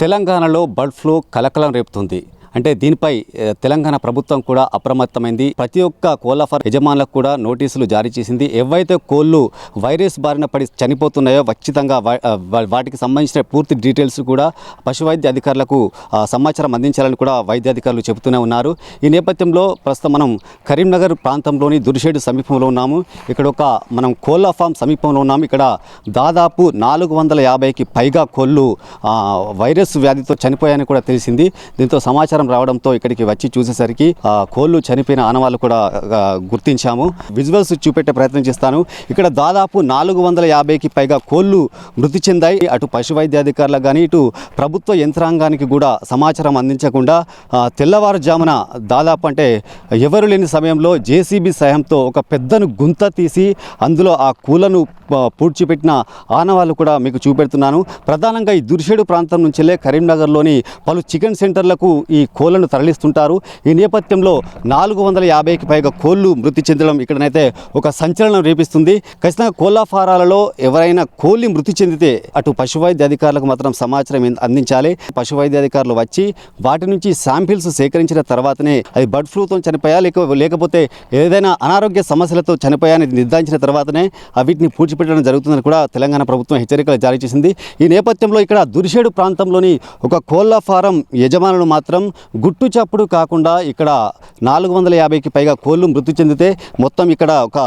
తెలంగాణలో bird flu కలకలం రేపుతుంది. అంటే దీనిపై తెలంగాణ ప్రభుత్వం కూడా అప్రమత్తమైంది. ప్రతి ఒక్క కోళ్ళ ఫార్ యజమానులకు కూడా నోటీసులు జారీ చేసింది. ఏవైతే కోళ్ళు వైరస్ బారిన పడి చనిపోతున్నాయో ఖచ్చితంగా వాటికి సంబంధించిన పూర్తి డీటెయిల్స్ కూడా పశు వైద్య అధికారులకు సమాచారం అందించాలని కూడా వైద్యాధికారులు చెబుతూనే ఉన్నారు. ఈ నేపథ్యంలో ప్రస్తుతం మనం కరీంనగర్ ప్రాంతంలోని దురిషేడు సమీపంలో ఉన్నాము. ఇక్కడ ఒక మనం కోళ్ళ ఫామ్ సమీపంలో ఉన్నాము. ఇక్కడ దాదాపు నాలుగు వందల యాభైకి పైగా కోళ్ళు వైరస్ వ్యాధితో చనిపోయాయని కూడా తెలిసింది. దీంతో సమాచారం రావడంతో ఇక్కడికి వచ్చి చూసేసరికి ఆ, కోళ్ళు చనిపోయిన ఆనవాళ్ళు కూడా గుర్తించాము. విజువల్స్ చూపెట్టే ప్రయత్నం చేస్తాను. ఇక్కడ దాదాపు నాలుగు వందల యాభైకి పైగా కోళ్ళు మృతి చెందాయి. అటు పశు వైద్యాధికారులకు కానీ ఇటు ప్రభుత్వ యంత్రాంగానికి కూడా సమాచారం అందించకుండా తెల్లవారుజామున దాదాపు అంటే ఎవరు లేని సమయంలో జేసీబీ సాయంతో ఒక పెద్దను గుంత తీసి అందులో ఆ కూలను పూడ్చిపెట్టిన ఆనవాళ్ళు కూడా మీకు చూపెడుతున్నాను. ప్రధానంగా ఈ దుర్షేడు ప్రాంతం నుంచెల్లే కరీంనగర్లోని పలు చికెన్ సెంటర్లకు ఈ కోళ్ళను తరలిస్తుంటారు. ఈ నేపథ్యంలో నాలుగు వందల యాభైకి పైగా కోళ్ళు మృతి చెందడం ఇక్కడనైతే ఒక సంచలనం రేపిస్తుంది. ఖచ్చితంగా కోళ్ళ ఫారాలలో ఎవరైనా కోళ్ళు మృతి చెందితే అటు పశువైద్య అధికారులకు మాత్రం సమాచారం అందించాలి. పశువైద్య అధికారులు వచ్చి వాటి నుంచి శాంపిల్స్ సేకరించిన తర్వాతనే అది బర్డ్ ఫ్లూతో చనిపోయా లేక లేకపోతే ఏదైనా అనారోగ్య సమస్యలతో చనిపోయాని నిర్ధారించిన తర్వాతనే వీటిని పూడ్చిపెట్టడం జరుగుతుందని కూడా తెలంగాణ ప్రభుత్వం హెచ్చరికలు జారీ చేసింది. ఈ నేపథ్యంలో ఇక్కడ దురిషేడు ప్రాంతంలోని ఒక కోళ్ళ ఫారం యజమానులు మాత్రం గుట్టు చప్పుడు కాకుండా ఇక్కడ నాలుగు వందల యాభైకి పైగా కోళ్ళు మృతి చెందితే మొత్తం ఇక్కడ ఒక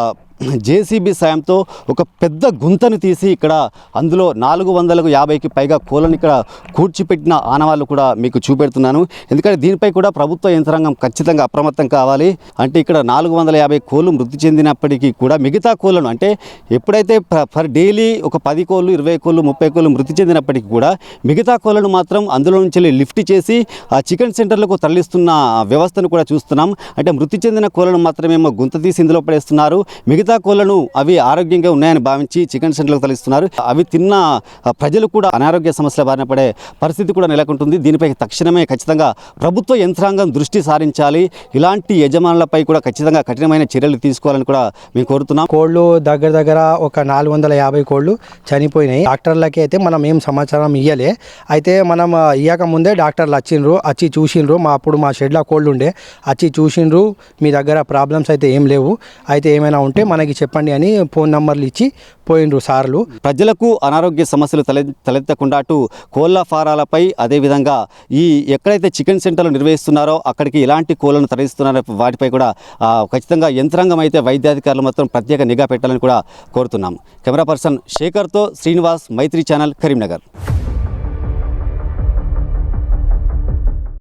జేసీబీ సాయంతో ఒక పెద్ద గుంతను తీసి ఇక్కడ అందులో నాలుగు వందలకు యాభైకి పైగా కోళ్ళను ఇక్కడ కూర్చిపెట్టిన ఆనవాళ్ళు కూడా మీకు చూపెడుతున్నాను. ఎందుకంటే దీనిపై కూడా ప్రభుత్వ యంత్రాంగం ఖచ్చితంగా అప్రమత్తం కావాలి. అంటే ఇక్కడ నాలుగు వందల యాభై కోళ్ళు మృతి చెందినప్పటికీ కూడా మిగతా కోళ్ళను అంటే ఎప్పుడైతే పర్ డైలీ ఒక పది కోళ్ళు ఇరవై కోళ్ళు ముప్పై కోళ్ళు మృతి చెందినప్పటికీ కూడా మిగతా కోళ్ళను మాత్రం అందులో నుంచి వెళ్ళి లిఫ్ట్ చేసి ఆ చికెన్ సెంటర్లకు తరలిస్తున్న వ్యవస్థను కూడా చూస్తున్నాం. అంటే మృతి చెందిన కోళ్ళను మాత్రమేమో గుంత తీసి ఇందులో పడేస్తున్నారు. మిగతా కోళ్ళను అవి ఆరోగ్యంగా ఉన్నాయని భావించి చికెన్ సెంటర్లకు తరలిస్తున్నారు. అవి తిన్న ప్రజలు కూడా అనారోగ్య సమస్యల బారిన పడే పరిస్థితి కూడా నెలకొంటుంది. దీనిపై తక్షణమే ఖచ్చితంగా ప్రభుత్వ యంత్రాంగం దృష్టి సారించాలి. ఇలాంటి యజమానులపై కూడా ఖచ్చితంగా కఠినమైన చర్యలు తీసుకోవాలని కూడా మేము కోరుతున్నాం. కోళ్ళు దగ్గర దగ్గర ఒక నాలుగు వందల యాభై కోళ్ళు చనిపోయినాయి. డాక్టర్లకి అయితే మనం ఏం సమాచారం ఇయ్యలే. అయితే మనం ఇయ్యక ముందే డాక్టర్లు వచ్చిండ్రు వచ్చి చూసిండ్రు. మా అప్పుడు మా షెడ్లో కోళ్ళు ఉండే వచ్చి చూసిండ్రు. మీ దగ్గర ప్రాబ్లమ్స్ అయితే ఏం లేవు. అయితే ఏమైనా ఉంటే మనకి చెప్పండి అని ఫోన్ నంబర్లు ఇచ్చి పోయిండ్రు సార్లు. ప్రజలకు అనారోగ్య సమస్యలు తలె తలెత్తకుండా అటు కోళ్ళ ఫారాలపై అదేవిధంగా ఈ ఎక్కడైతే చికెన్ సెంటర్లు నిర్వహిస్తున్నారో అక్కడికి ఎలాంటి కోళ్ళను తరలిస్తున్నారో వాటిపై కూడా ఖచ్చితంగా యంత్రాంగం అయితే వైద్యాధికారులు మాత్రం ప్రత్యేక నిఘా పెట్టాలని కూడా కోరుతున్నాం. కెమెరా పర్సన్ శేఖర్తో శ్రీనివాస్ మైత్రి ఛానల్ కరీంనగర్.